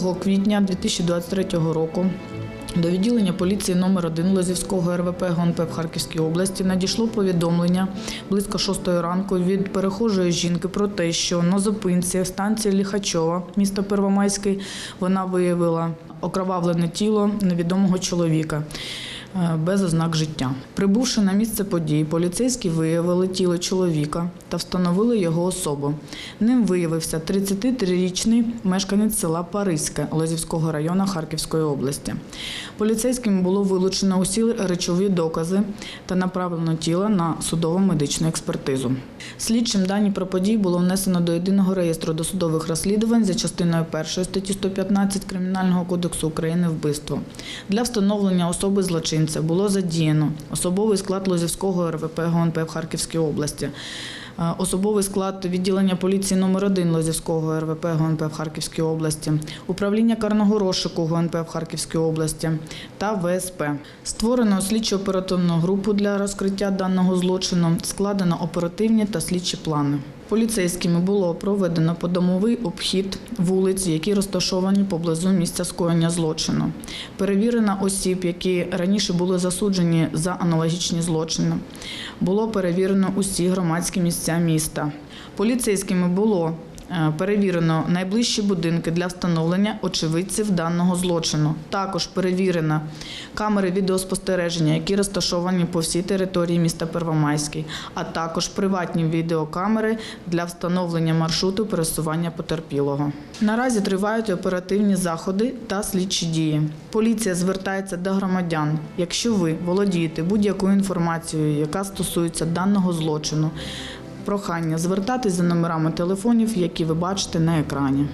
квітня 2023 року до відділення поліції номер 1 Лозівського РВП ГНП в Харківській області надійшло повідомлення близько 6 ранку від перехожої жінки про те, що на зупинці станції Ліхачова, міста Первомайський, вона виявила окровавлене тіло невідомого чоловіка. Е, Без ознак життя. Прибувши на місце події, поліцейські виявили тіло чоловіка та встановили його особу. Ним виявився 33-річний мешканець села Паризьке Лозівського району Харківської області. Поліцейським було вилучено усі речові докази та направлено тіло на судово медичну експертизу. Слідчим дані про події було внесено до єдиного реєстру досудових розслідувань за частиною 1 статті 115 Кримінального кодексу України вбивство. Для встановлення особи злочинця було задіяно особовий склад Лозівського РВП ГУНП в Харківській області. Е, Особовий склад відділення поліції номер 1 Лозівського РВП ГУНП в Харківській області, управління карного розшуку ГУНП в Харківській області та ВСП. Створено слідчо-оперативну групу для розкриття даного злочину, складено оперативні та слідчі плани. Поліцейськими було проведено подомовий обхід вулиць, які розташовані поблизу місця скоєння злочину. Перевірено осіб, які раніше були засуджені за аналогічні злочини. Було перевірено усі громадські місця міста. Поліцейськими було перевірено найближчі будинки для встановлення очевидців даного злочину. Також перевірено камери відеоспостереження, які розташовані по всій території міста Первомайський, а також приватні відеокамери для встановлення маршруту пересування потерпілого. Наразі тривають оперативні заходи та слідчі дії. Поліція звертається до громадян. Якщо ви володієте будь-якою інформацією, яка стосується даного злочину, прохання звертатись за номерами телефонів, які ви бачите на екрані.